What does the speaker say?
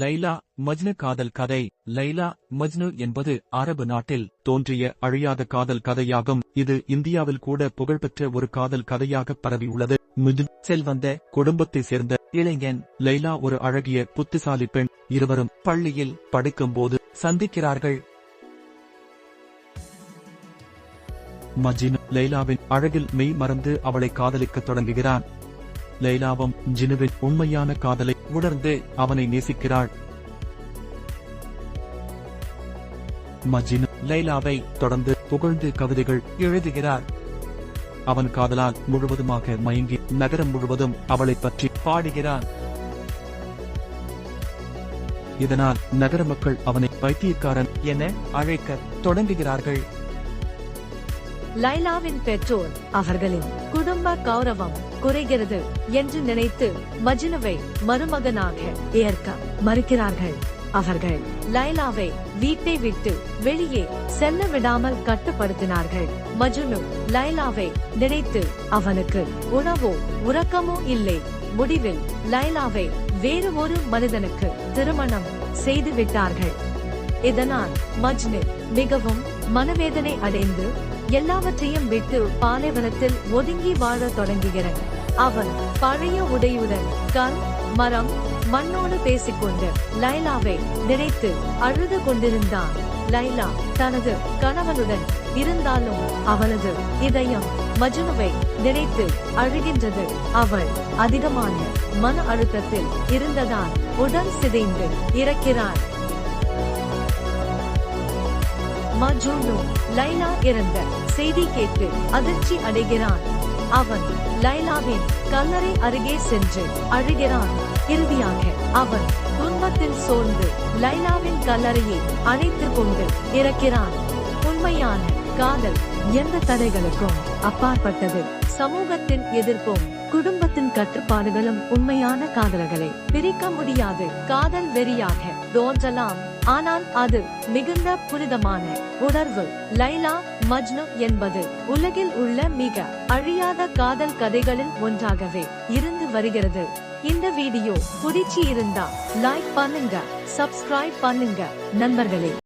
லைலா மஜ்னு காதல் கதை. லைலா மஜ்னு என்பது அரபு நாட்டில் தோன்றிய அழியாத காதல் கதையாகும். இது இந்தியாவில் கூட புகழ்பெற்ற ஒரு காதல் கதையாக பரவியுள்ளது மிதுன் செல்வந்த குடும்பத்தை சேர்ந்த இளைஞன் லைலா ஒரு அழகிய புத்திசாலி பெண். இருவரும் பள்ளியில் படிக்கும்போது சந்திக்கிறார்கள். மஜினு லைலாவின் அழகில் மெய் மறந்து அவளை காதலிக்க தொடங்குகிறான். லைலாவும் ஜினுவின் உண்மையான காதலை உணர்ந்து அவனை நேசிக்கிறாள். மஜினு லைலாவை தொடர்ந்து புகழ்ந்து கவிதைகள் எழுதுகிறார். அவன் காதலால் முழுவதுமாக மயங்கி நகரம் முழுவதும் அவளைப் பற்றி பாடுகிறான். இதனால் நகர மக்கள் அவனை பைத்தியக்காரன் என அழைக்க தொடங்குகிறார்கள். லைலாவின் பெற்றோர் அவர்களின் குடும்ப கௌரவம் குறைகிறது என்று நினைத்து மஜ்னுவை மருமகனாக ஏற்க மறுக்கிறார்கள். அவர்கள் லைலாவை வீட்டை விட்டு வெளியே செல்ல விடாமல் கட்டுப்படுத்தினார்கள். மஜ்னு லைலாவை நினைத்து அவனுக்கு உணவோ உறக்கமோ இல்லை. முடிவில் லைலாவை வேறு ஒரு மனிதனுக்கு திருமணம் செய்து விட்டார்கள். இதனால் மஜ்னு மிகவும் மனவேதனை அடைந்து எல்லாவற்றையும் விட்டு பாலைவனத்தில் ஒதுங்கி வாழ தொடங்குகிறான் அவன் பழைய உடையுடன் கண் மரம் மண்ணோடு பேசிக்கொண்டு லைலாவை நினைத்து அழுது கொண்டிருந்தான். லைலா தனது கணவனுடன் இருந்தாலும் அவனது இதயம் மஜ்னுவை நினைத்து அழுகின்றது. அவள் அதிகமான மன அழுத்தத்தில் இருந்ததால் உடல் சிதைந்து இறக்கிறான் மஜ்னு லைலா இறந்த செய்தி கேட்டு அதிர்ச்சி அடைகிறான். அவன் லைலாவின் கல்லறை அருகே சென்று அழுகிறான். இறுதியாக அவன் துன்பத்தில் சோர்ந்து லைலாவின் கல்லறையை அணைத்துக் கொண்டு இறக்கிறான். உண்மையான காதல் எந்த தடைகளுக்கும் அப்பாற்பட்டது. சமூகத்தின் எதிர்ப்பும் குடும்பத்தின் கட்டுப்பாடுகளும் உண்மையான காதலர்களை பிரிக்க முடியாது. காதல் வெறியாக தோன்றலாம் ஆனால் அது மிகுந்த புனிதமான உணர்வு. லைலா மஜ்னு என்பது உலகில் உள்ள மிக அழியாத காதல் கதைகளில் ஒன்றாகவே இருந்து வருகிறது. இந்த வீடியோ பிடிச்சி இருந்தா லைக் பண்ணுங்க சப்ஸ்கிரைப் பண்ணுங்க நண்பர்களே.